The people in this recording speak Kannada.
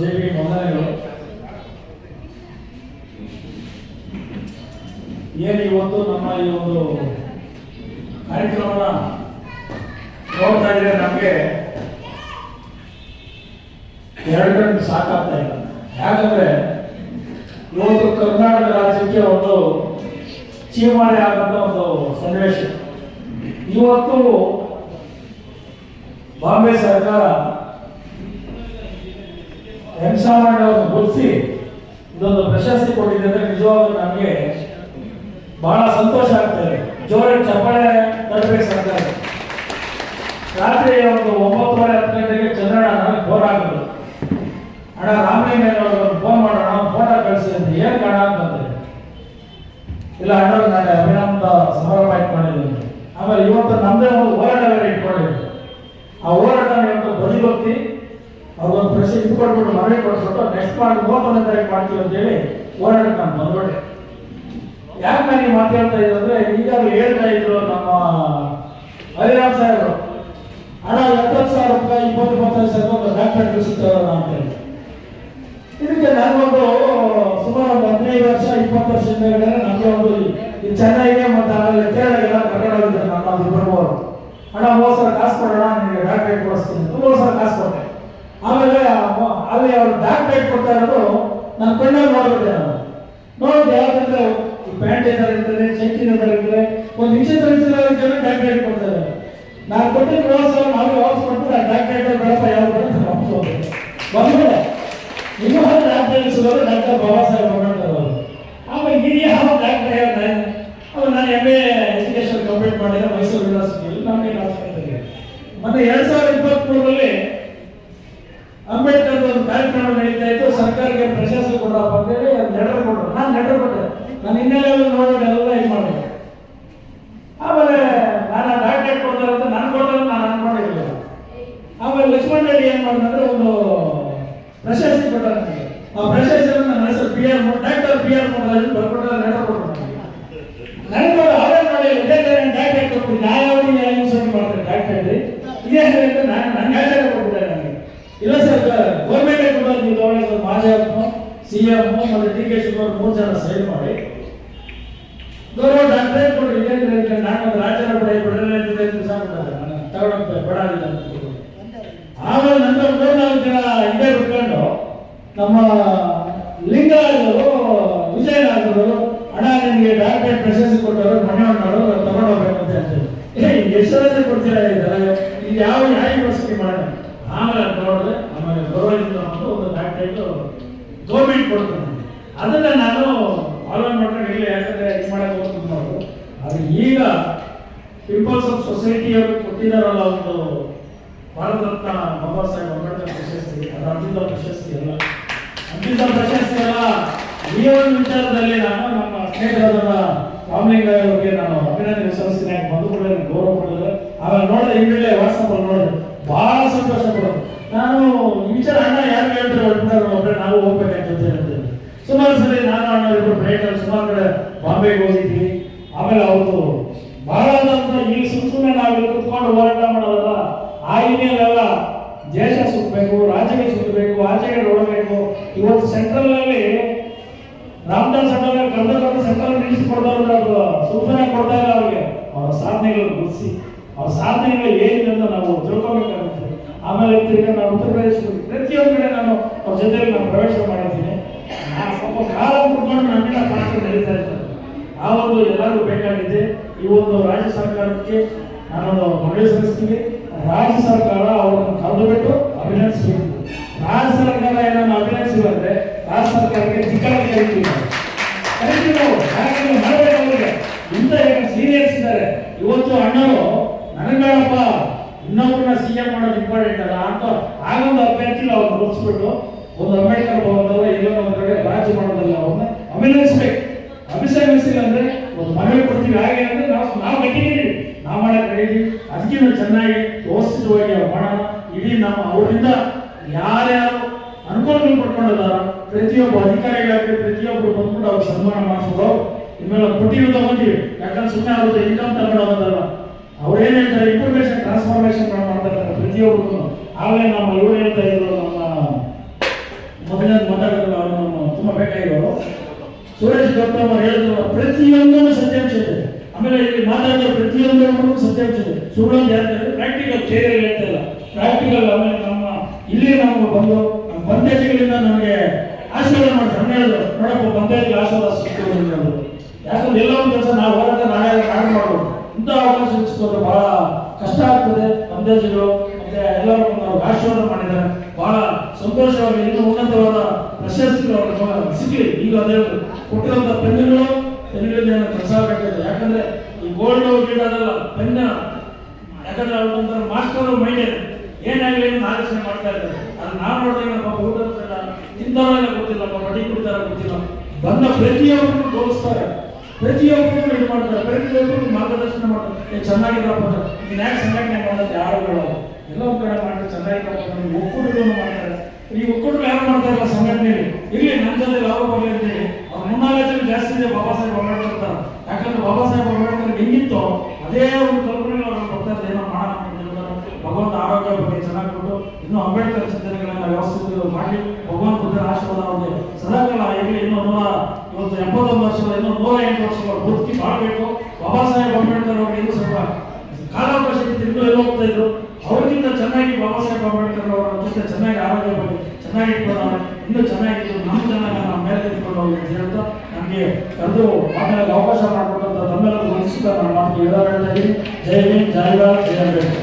ಜೆ ಪಿ ವಂದನೆಗಳು ಏನು ಇವತ್ತು ನಮ್ಮ ಈ ಒಂದು ಕಾರ್ಯಕ್ರಮನ ನೋಡ್ತಾ ಇದ್ರೆ ನಮಗೆ ಎರಡು ಗಂಟೆ ಸಾಕಾಗ್ತಾ ಇಲ್ಲ. ಯಾಕಂದ್ರೆ ಇವತ್ತು ಕರ್ನಾಟಕ ರಾಜ್ಯಕ್ಕೆ ಒಂದು ಚೀಮಾರಿ ಆಗಂತ ಒಂದು ಸನ್ನಿವೇಶ. ಇವತ್ತು ಬಾಂಬೆ ಸರ್ಕಾರ ಹೆಂಸಾಮಣ್ಣ ಅವರನ್ನು ಗುರುತಿಸಿ ಇದೊಂದು ಪ್ರಶಸ್ತಿ ಕೊಟ್ಟಿದೆ ಅಂದ್ರೆ ನಿಜವಾಗ್ಲೂ ನಮಗೆ ಬಹಳ ಸಂತೋಷ ಆಗ್ತದೆ. ಜೋರಾಗಿ ಚಪ್ಪಾಳೆ ತರಬೇಕು ಸರ್ಕಾರ. ರಾತ್ರಿ ಒಂದು ಒಂಬತ್ತುವರೆ ಹತ್ತು ಗಂಟೆಗೆ ಚಂದ್ರಣ್ಣ ನನಗೆ ಫೋನ್ ಆಗಿದ್ರು ಅಣ್ಣ ರಾಮಲಿಂಗಯ್ಯ ಅವ್ರಿಗೆ ಫೋನ್ ಮಾಡೋಣ ಫೋಟೋ ಕಳಿಸಿ ಅಂತ. ಏನ್ ಕಾಣ ಅಂತಂದ್ರೆ, ಇಲ್ಲ ಅಣ್ಣ, ನಾಳೆ ಅಭಿನಂದ ಸಮಾರಂಭ ಇಟ್ಕೊಂಡಿದ್ದೀನಿ. ಆಮೇಲೆ ಇವತ್ತು ನಮ್ಮದೇ ಒಂದು ಹೋರಾಟ ಬೇರೆ ಇಟ್ಕೊಂಡಿದ್ದೆ ಆ ಹೋರಾಟ ಇವತ್ತು ಬದಿಗೊತ್ತಿ ಅವ್ರಿಗೊಂದು ಪ್ರಶ್ನೆ ಇಟ್ಕೊಂಡ್ಬಿಟ್ಟು ಮನವಿ ಕೊಡಿಸ್ಬಿಟ್ಟು ನೆಕ್ಸ್ಟ್ ಮಾಡಿ ಮೂವತ್ತೊಂದನೇ ತಾರೀಕು ಮಾಡ್ತೀವಿ ಅಂತೇಳಿ ಹೋರಾಟಕ್ಕೆ ನಾನು ಬಂದ್ಬಿಟ್ಟೆ ಯಾಕೆ ನಾನು ಮಾತಾಡ್ತಾ ಇದ್ದೆ ಅಂದ್ರೆ, ಈಗಾಗಲೇ ಹೇಳ್ತಾ ಇದ್ರು ನಮ್ಮ ಹರಿರಾಮ್ ಸಾಹೇಬರು. ಹಣ ಎಪ್ಪತ್ತು ಸಾವಿರ ರೂಪಾಯಿ, ಇಪ್ಪತ್ತು, ಇಪ್ಪತ್ತೈದು ಸಾವಿರ ರೂಪಾಯಿ ಡಾಕ್ಟರ್ ಕಳಿಸುತ್ತೇವಲ್ಲ ಅಂತ ಹೇಳಿ. ಇದಕ್ಕೆ ನನಗೊಂದು ಸುಮಾರು ಒಂದು ಹದಿನೈದು ವರ್ಷ, ಇಪ್ಪತ್ತು ವರ್ಷ ಹಿಂದೆ ನಮಗೆ ಒಂದು ಚೆನ್ನೈಗೆ ಮತ್ತು ಆಮೇಲೆ ಕೇರಳಗೆಲ್ಲ ಕರ್ಕೊಂಡು ಹೋಗಿದ್ದಾರೆ ನಮ್ಮ ಬರುವವರು ಹಣ ಮೂವತ್ತು ಸಾವಿರ ಕಾಸು ಕೊಡೋಣ ನಿಮಗೆ ಡಾಕ್ಟ್ರೇಟ್ ಕೊಡಿಸ್ತೀನಿ. ಅಂತ ಮೂವತ್ತು ಸಾವಿರ ಕಾಸು ಕೊಟ್ಟೆ. ಆಮೇಲೆ ಅಲ್ಲಿ ಅವರು ಡಾಕ್ಟರೇಟ್ ಕೊಡ್ತಾ ಇರೋದು ನನ್ನ ಕಣ್ಣಲ್ಲಿ ನೋಡ್ಬಿಟ್ಟೆ ನಾನು. ನೋಡಿದೆ, ಯಾಕಂದ್ರೆ ಪ್ಯಾಂಟ್ ಏನಾರು ಇರ್ತದೆ ಚೆಕ್ಕಿನ ಏನಾರು ಇರ್ತದೆ ಒಂದು ನಿಮಿಷ ತರಿಸಿದ್ರೆ ಜನ ಡಾಕ್ಟರೇಟ್ ಕೊಡ್ತಾರೆ. ನಾನು ಕೊಟ್ಟಿದ್ದು ಸಾವಿರ ನಾವು ವಾಪಸ್ ಕೊಟ್ಟು ಡಾಕ್ಟರೇಟ್ ಅಂತ ವಾಪಸ್ ಹೋಗ್ಬೇಕು ಬಂದ್ಬಿಟ್ಟೆ ನಿಮ್ಮ ಡಾಕ್ಟರ್ ಸಿಗೋದು ಡಾಕ್ಟರ್ ಬಾಬಾ ಸಾಹೇಬ್ ಅಂಬೇಡ್ಕರ್ ಅವರು ಆಮೇಲೆ ಇದು ಯಾವ ಡಾಕ್ಟರ್ ಯಾವ ಅವಾಗ ನಾನು ಎಂ ಎ ಎಜುಕೇಶನ್ ಕಂಪ್ಲೀಟ್ ಮಾಡಿದ್ರೆ ಮೈಸೂರು ಯೂನಿವರ್ಸಿಟಿಯಲ್ಲಿ ನಮಗೆ ಆಸ್ಪತ್ರೆಗೆ ಮತ್ತೆ ಎರಡ್ ಸಾವಿರದ ಇಪ್ಪತ್ಮೂರರಲ್ಲಿ ಅಂಬೇಡ್ಕರ್ ಒಂದು ಕಾರ್ಯಕ್ರಮ ನಡೀತಾ ಇತ್ತು ಸರ್ಕಾರಕ್ಕೆ ಪ್ರಶಸ್ತಿ ಕೊಡ್ರಪ್ಪ ಅಂತೇಳಿ ಲೆಟರ್ ಕೊಟ್ಟರು ನಾನು ಲೆಟರ್ ಕೊಟ್ಟೆ ನಾನು ಹಿನ್ನೆಲೆಯಲ್ಲಿ ನೋಡಿ ಎಲ್ಲ ಇದು ಮಾಡಿದೆ ಆಮೇಲೆ ನಾನು ಡಾಕ್ಟರೇಟ್ ಕೊಡ್ತಾರೆ ಅಂತ ನಾನು ಕೊಡ್ತಾರೆ ನಾನು ಅನ್ಕೊಂಡಿರಲಿಲ್ಲ ಆಮೇಲೆ ಲಕ್ಷ್ಮಣ್ ರೆಡ್ಡಿ ಏನ್ ಮಾಡಿದ್ರೆ ಒಂದು ಪ್ರಶಸ್ತಿ ಕೊಟ್ಟ ನನಗೆ ಆ ಪ್ರಶಸ್ತಿ ನನ್ನ ಹೆಸರು P R doctor P R Mohan ಬರ್ಕೊಟ್ಟ letter ಕೊಟ್ಟರು ನನಗೆ ನನಗೆ ಅವರೇ ನೋಡಿ ಇದೇ ನಾನು ಡಾಕ್ಟರೇಟ್ ಕೊಡ್ತೀನಿ ಯಾವ ಯೂನಿವರ್ಸಿಟಿ ಮಾಡ್ತಾರೆ ಡಾಕ್ಟರೇಟ್ ಇದೇ ಅಂತ ನಾನು ನನ್ನ ಆಚಾರ್ಯ ಕೊಟ್ಬಿಟ್ಟೆ ನನಗೆ. ಇಲ್ಲ ಸರ್ ಗೌರ್ಮೆಂಟ್ ಕೂಡ ನೀವು ತಗೊಳ್ಳಿ ಸರ್ ಮಾಜಪ್ಪ ಸಿ ಎಂ ಮತ್ತೆ ಡಿ ಕೆ ಶಿವಕುಮಾರ್ ಮೂರು ಜನ ಸೈನ್ ಮಾಡಿ. ಗೌರವ ಡಾಕ್ಟರೇಟ್ ಕೊಡಿ ಇದೇ ಅಂತ ನಾನು ಒಂದು ರಾಜ್ಯದ ಪಡೆ ಬಿಡಲೇ ನಾನು ತಗೊಳಕ್ಕೆ ಬೇಡ ಅಂತ. ಆಮೇಲೆ ನಂತರ ಮೂರ್ನಾಲ್ಕು ಜನ ಇದೇ ಬಿಟ್ಕೊಂಡು ನಮ್ಮ ಲಿಂಗರಾಜರು ವಿಜಯನಗರರು ಅಣ್ಣ ನಿನಗೆ ಡಾಕ್ಟರೇಟ್ ಪ್ರಶಸ್ತಿ ಕೊಟ್ಟವರು ಮನೆಯವರು ತಗೊಂಡು ಹೋಗ್ಬೇಕು ಅಂತ ಹೇಳ್ತಾರೆ ಏ ಎಷ್ಟು ಜನ ಕೊಡ್ತೀರಾ ಇದ್ದಾರೆ ಇದು ಯಾವ ಯಾವ ಯೂನಿವರ್ಸಿಟಿ ಮಾಡೋಣ ಆಮೇಲೆ ಅದ್ ನೋಡಿದ್ರೆ ಆಮೇಲೆ ಗೌರವದಿಂದ ಒಂದು ಒಂದು ಡಾಕ್ಟರೇಟ್ ಗೌರ್ಮೆಂಟ್ ಕೊಡ್ತೀನಿ ಅದನ್ನ ನಾನು ಆಲ್ವನ್ ಮಾಡ್ಕೊಂಡು ಇಲ್ಲ ಯಾಕಂದ್ರೆ ಇದು ಮಾಡಕ್ಕೆ ಹೋಗ್ತೀನಿ ನೋಡು ಅದು ಈಗ ಪೀಪಲ್ಸ್ ಆಫ್ ಸೊಸೈಟಿ ಅವರು ಕೊಟ್ಟಿದ್ದಾರಲ್ಲ ಒಂದು ಭಾರತ ರತ್ನ ಬಾಬಾ ಸಾಹೇಬ್ ಅಂಬೇಡ್ಕರ್ ಪ್ರಶಸ್ತಿ ಅದು ಅಂತಿದ್ದ ಪ್ರಶಸ್ತಿ ಅಲ್ಲ. ಅಂತಿದ್ದ ಪ್ರಶಸ್ತಿ ಅಲ್ಲ ಈ ಒಂದು ವಿಚಾರದಲ್ಲಿ ನಾನು ನಮ್ಮ ಸ್ನೇಹಿತರಾದ ರಾಮಲಿಂಗ ಅವರಿಗೆ ನಾನು ಅಭಿನಂದನೆ ಸಲ್ಲಿಸ್ತೀನಿ. ಬಂದು ಕೂಡ ಗೌರವ ಕೊಡಿದ್ರೆ ಆಮೇಲೆ ನೋಡಿದ್ರೆ ಇಮೇಲೆ ವಾಟ್ಸಪ್ ಅಲ್ಲಿ ನೋಡಿದ್ರೆ ಬಹಳ ಸಂತೋಷ ಪಡೋದು ನಾನು ಈ ವಿಚಾರ ಅಣ್ಣ ಯಾರು ಹೇಳ್ತಾರೆ ಹೊರಟಿದ್ದಾರೆ ಒಬ್ಬರೇ ನಾವು ಅಂತ ಹೇಳ್ತೇನೆ ಸುಮಾರು ಸರಿ ನಾನು, ಅಣ್ಣ ಇಬ್ಬರು ಪ್ರಯತ್ನ, ಸುಮಾರು ಕಡೆ ಬಾಂಬೆಗೆ ಹೋಗಿದ್ವಿ. ಆಮೇಲೆ ಅವ್ರದ್ದು ಬಹಳ ಇಲ್ಲಿ ಸುಮ್ ಸುಮ್ಮನೆ ನಾವು ಕುತ್ಕೊಂಡು ಹೋರಾಟ ಮಾಡೋದಲ್ಲ, ಆ ಹಿನ್ನೆಲೆಲ್ಲ ದೇಶ ಸುತ್ತಬೇಕು, ರಾಜ್ಯಗಳು ಸುತ್ತಬೇಕು ಆಚೆಗೆ ನೋಡಬೇಕು ಇವತ್ತು ಸೆಂಟ್ರಲ್ನಲ್ಲಿ ರಾಮದಾಸ್ ಸೆಂಟ್ರಲ್ ಕರ್ನಾಟಕ ಸೆಂಟ್ರಲ್ ನಿಲ್ಲಿಸ್ಕೊಡ್ದವ್ರು ಸುಮ್ಮನೆ ಕೊಡ್ತಾ ಇಲ್ಲ ಅವ್ರಿಗೆ. ಅವರ ಸಾಧನೆಗಳನ್ನು ಗುರುತಿಸಿ. ಅವ್ರ ಸಾಧನೆಗಳು ಏನಿದೆ ಅಂತ ನಾವು ತಿಳ್ಕೊಬೇಕಾಗುತ್ತೆ. ಆಮೇಲೆ ತಿರ್ಗಿ ನಾನು ಉತ್ತರ ಪ್ರದೇಶ ಪ್ರತಿಯೊಂದು ಕಡೆ ನಾನು ಅವ್ರ ಜೊತೆಗೆ ನಾನು ಪ್ರವೇಶ ಮಾಡಿದ್ದೀನಿ. ಸ್ವಲ್ಪ ಕಾಲ ಕುತ್ಕೊಂಡು ನಮ್ಮಿಂದ ಪಾತ್ರ ನಡೀತಾ ಇರ್ತಾರೆ ಆ ಒಂದು ಎಲ್ಲರಿಗೂ ಬೇಕಾಗಿದೆ. ಈ ರಾಜ್ಯ ಸರ್ಕಾರಕ್ಕೆ ನಾನೊಂದು ಮನವಿ ಸಲ್ಲಿಸ್ತೀನಿ. ರಾಜ್ಯ ಸರ್ಕಾರ ಅವರನ್ನು ಕರೆದು ಬಿಟ್ಟು ಅಭಿನಂದಿಸಬೇಕು. ರಾಜ್ಯ ಸರ್ಕಾರ ಏನನ್ನು ಅಭಿನಂದಿಸಿದ್ರೆ ರಾಜ್ಯ ಸರ್ಕಾರಕ್ಕೆ ಧಿಕ್ಕಾರ ಕರಿತೀವಿ ಕರಿತೀವಿ ನಾವು. ಯಾಕಂದ್ರೆ ಮಾಡಬೇಕು ಅವರಿಗೆ. ಇಂಥ ಸೀನಿಯರ್ಸ್ ಇದ್ದಾರೆ. ಇವತ್ತು ಅಣ್ಣರು ನನಗಪ್ಪ ಇನ್ನೊಬ್ಬರನ್ನ ಸಿ ಎಂ ಮಾಡೋದು ಇಂಪಾರ್ಟೆಂಟ್ ಅಲ್ಲ ಅಂತ ಆಗೊಂದು ಅಭ್ಯರ್ಥಿ ಅವ್ರನ್ನ ಮುಗಿಸ್ಬಿಟ್ಟು ಒಂದು ಅಂಬೇಡ್ಕರ್ ಭವನದಲ್ಲ ಎಲ್ಲೋ ಒಂದು ಕಡೆ ರಾಜ್ಯ ಮಾಡೋದಲ್ಲ ಅವ್ರನ್ನ ಅಭಿನಂದಿಸ್ಬೇಕು. ಅಭಿಸಂಬಿಸಿಲ್ಲ ಅಂದ್ರೆ ಮನವಿ ಕೊಡ್ತೀವಿ ಹಾಗೆ ಅಂದ್ರೆ ನಾವು ನಾವು ಕಟ್ಟಿದ್ದೀವಿ ನಾವು ಮಾಡಕ್ಕೆ ಕಡೀವಿ ಅದಕ್ಕಿಂತ ಚೆನ್ನಾಗಿ ವ್ಯವಸ್ಥಿತವಾಗಿ ಅವ್ರು ಮಾಡೋಣ. ಇಡೀ ನಮ್ಮ ಅವರಿಂದ ಯಾರ್ಯಾರು ಅನುಕೂಲಗಳು ಪಡ್ಕೊಂಡಿದ್ದಾರೋ ಪ್ರತಿಯೊಬ್ಬ ಅಧಿಕಾರಿಗಳಾಗಿ ಪ್ರತಿಯೊಬ್ಬರು ಬಂದ್ಬಿಟ್ಟು ಅವ್ರಿಗೆ ಸನ್ಮಾನ ಮಾಡಿಸ್ಬಿಡೋ ಇನ್ಮೇಲೆ ಕೊಟ್ಟಿವಿ ತಗೊಂತೀವಿ ಯಾಕಂದ್ರೆ ಸುಮ್ಮನೆ ಆಗುತ್ತೆ ಇನ್ಕಮ್ ತಗೊಂಡೋಗೋದಲ್ಲ ಅವ್ರೇನು ಹೇಳ್ತಾರೆ? ಇನ್ಫಾರ್ಮೇಶನ್ ಟ್ರಾನ್ಸ್ಫಾರ್ಮೇಶನ್ ಮಾಡ್ತಾರೆ ಪ್ರತಿಯೊಬ್ಬರು ಆಮೇಲೆ ಆಗಲೇ ನಮ್ಮ ಇವರು ಹೇಳ್ತಾ ಇದ್ರು ನಮ್ಮ ಮೊದಲನೇ ಮಾತಾಡಿದ್ರು ಅವರು ನಮ್ಮ ತುಂಬ ಬೇಕಾಗಿರೋರು. ಸುರೇಶ್ ಗೌತಮ್ ಅವರು ಹೇಳಿದ್ರು, ಪ್ರತಿಯೊಂದನ್ನು ಸುಳ್ಳು ಅಂತ ಹೇಳ್ತಾರೆ ಪ್ರಾಕ್ಟಿಕಲ್ ಥಿಯರಿ ಹೇಳ್ತಾ ಪ್ರಾಕ್ಟಿಕಲ್ ಆಮೇಲೆ ನಮ್ಮ, ಇಲ್ಲಿ ನಮ್ಗೆ ಬಂದು, ನಮ್ಮ ಬಂದೇಜಿಗಳಿಂದ ನಮಗೆ ಆಶೀರ್ವಾದ ಮಾಡಿ. ಸಣ್ಣ ಹೇಳಿದ್ರು, ನೋಡಪ್ಪ ಬಂದೇಜಿಗೆ ಆಶೀರ್ವಾದ ಅನ್ನೋದು ಯಾಕಂದ್ರೆ ಎಲ್ಲ ಒಂದು ಕೆಲಸ ನಾವು ಹೋರಾಟ ನಾಳೆ ಕಾರಣ ಮಾಡ್ಬೋದು. ಇಂಥ ಅವಕಾಶ ಸಿಕ್ಕಿಸೋದು ಬಹಳ ಕಷ್ಟ ಆಗ್ತದೆ ಬಂದೇಜಿಗಳು. ಮತ್ತೆ ಎಲ್ಲರೂ ನಾವು ಆಶೀರ್ವಾದ ಮಾಡಿದ್ದಾರೆ. ಬಹಳ ಸಂತೋಷವಾಗಿ, ಇನ್ನೂ ಉನ್ನತವಾದ ಪ್ರಶಸ್ತಿಗಳು ಸಿಕ್ಕಿ ಈಗ ಅದೇ ಕೊಟ್ಟಿರುವಂತಹ ಪೆನ್ನುಗಳು ಪೆನ್ನುಗಳಿಂದ ಕೆಲಸ ಯಾಕಂದರೆ ಈ ಗೋಲ್ಡ್ ಗೀಲ್ಡ್ ಅದಲ್ಲ ಪೆನ್ನ ಯಾಕಂದ್ರೆ ಅವ್ರು ಒಂಥರ ಮಾಸ್ಟರ್ ಮೈಂಡ್ ಏನಾಗಲಿ ಅಂತ ಆಲೋಚನೆ ಮಾಡ್ತಾ ಇದ್ದಾರೆ. ಅದು ನಾವು ನೋಡಿದ್ರೆ ನಮ್ಮ ಊಟ ತಿಂತಾರೋ ಇಲ್ಲ ಗೊತ್ತಿಲ್ಲ ಬಡಿ ಕುಡಿತಾರೋ ಗೊತ್ತಿಲ್ಲ. ಬಂದ ಪ್ರತಿಯೊಬ್ಬರು ತೋರಿಸ್ತಾರೆ. ಪ್ರತಿಯೊಬ್ಬರು ಇದು ಮಾಡ್ತಾರೆ. ಪ್ರತಿಯೊಬ್ಬರು ಮಾರ್ಗದರ್ಶನ ಮಾಡ್ತಾರೆ. ಚೆನ್ನಾಗಿರಪ್ಪ. ನೀನ್ ಯಾಕೆ ಸಂಘಟನೆ ಮಾಡೋದು? ಯಾರು ಹೇಳೋದು ಎಲ್ಲ ಒಂದ್ ಕಡೆ ಮಾಡ್ತಾರೆ ಚೆನ್ನಾಗಿರಪ್ಪ ಒಕ್ಕೂಟಗಳನ್ನು ಮಾಡ್ತಾರೆ. ಈ ಒಕ್ಕೂಟಗಳು ಯಾರು ಮಾಡ್ತಾರಲ್ಲ ಸಂಘಟನೆಯಲ್ಲಿ ಇರ್ಲಿ ನಮ್ಮ ಜೊತೆ ಲಾಭ ಬರಲಿ ಅಂತೇಳಿ ಅವ್ರು ಮುನ್ನಾಲ್ಕು ಜನ ಜಾಸ್ತಿ ಇದೆ ಬಾಬಾ ಸಾಹೇಬ್ ಅಂಬೇಡ್ಕರ್ ಇರ್ತಾರೆ ಯಾಕಂದ್ರೆ ಬಾಬಾ ಸಾಹೇಬ್ ಅಂಬೇಡ್ಕರ್ ಹೆಂಗಿತ್ತು ಅದೇ ಒಂದು ಕಲ್ಪನೆಗಳು ಅವ್ರು ಕೊಡ್ತಾ ಏನೋ ಮಾಡೋಣ. ಭಗವಂತ ಆರೋಗ್ಯ ಬಗ್ಗೆ ಚೆನ್ನಾಗಿ ಕೊಟ್ಟು ಇನ್ನು ಅಂಬೇಡ್ಕರ್ ಚಿಂತನೆಗಳನ್ನ ವ್ಯವಸ್ಥಿತ ಮಾಡಿ ಭಗವಂತ ಬುದ್ಧನ ಆಶೀರ್ವಾದ ಅವ್ರಿಗೆ. ಸದಾಕಾಲ ಇರಲಿ ಇನ್ನೂ ನೂರ ಇವತ್ತು ಎಪ್ಪತ್ತೊಂದು ವರ್ಷಗಳ, ಇನ್ನೂ ನೂರ ಎಂಟು ವರ್ಷಗಳ ಬದುಕಿ ಮಾಡಬೇಕು. ಬಾಬಾ ಸಾಹೇಬ್ ಅಂಬೇಡ್ಕರ್ ಅವ್ರಿಗೆ ಇನ್ನೂ ಸ್ವಲ್ಪ ಕಾಲಾವಕಾಶ ಇನ್ನೂ ಎಲ್ಲ ಹೋಗ್ತಾ ಇದ್ರು. ಅವರಿಗಿಂತ ಚೆನ್ನಾಗಿ ಬಾಬಾ ಸಾಹೇಬ್ ಅಂಬೇಡ್ಕರ್ ಅವರ ಜೊತೆ ಚೆನ್ನಾಗಿ ಆರೋಗ್ಯ ಬಗ್ಗೆ ಚೆನ್ನಾಗಿ ಇಟ್ಕೊಂಡು ಇನ್ನೂ ಚೆನ್ನಾಗಿತ್ತು. ನಮ್ಮ ಜನ ನಮ್ಮ ಮೇಲೆ ಇಟ್ಕೊಂಡು ಹೋಗಿ ಅಂತ ಹೇಳ್ತಾ ನನಗೆ ಕರೆದು ಮಾತನಾಡಲು ಅವಕಾಶ ಮಾಡಿಕೊಟ್ಟಂತ ತಮ್ಮೆಲ್ಲರಿಗೂ ವಂದಿಸುತ್ತಾ ನಾನು ಮಾತು ಇದ್ದೀನಿ. ಜೈ ಹಿಂದ್, ಜೈ ಭಾರತ್, ಜೈ ಅಂಬೇಡ್ಕರ್.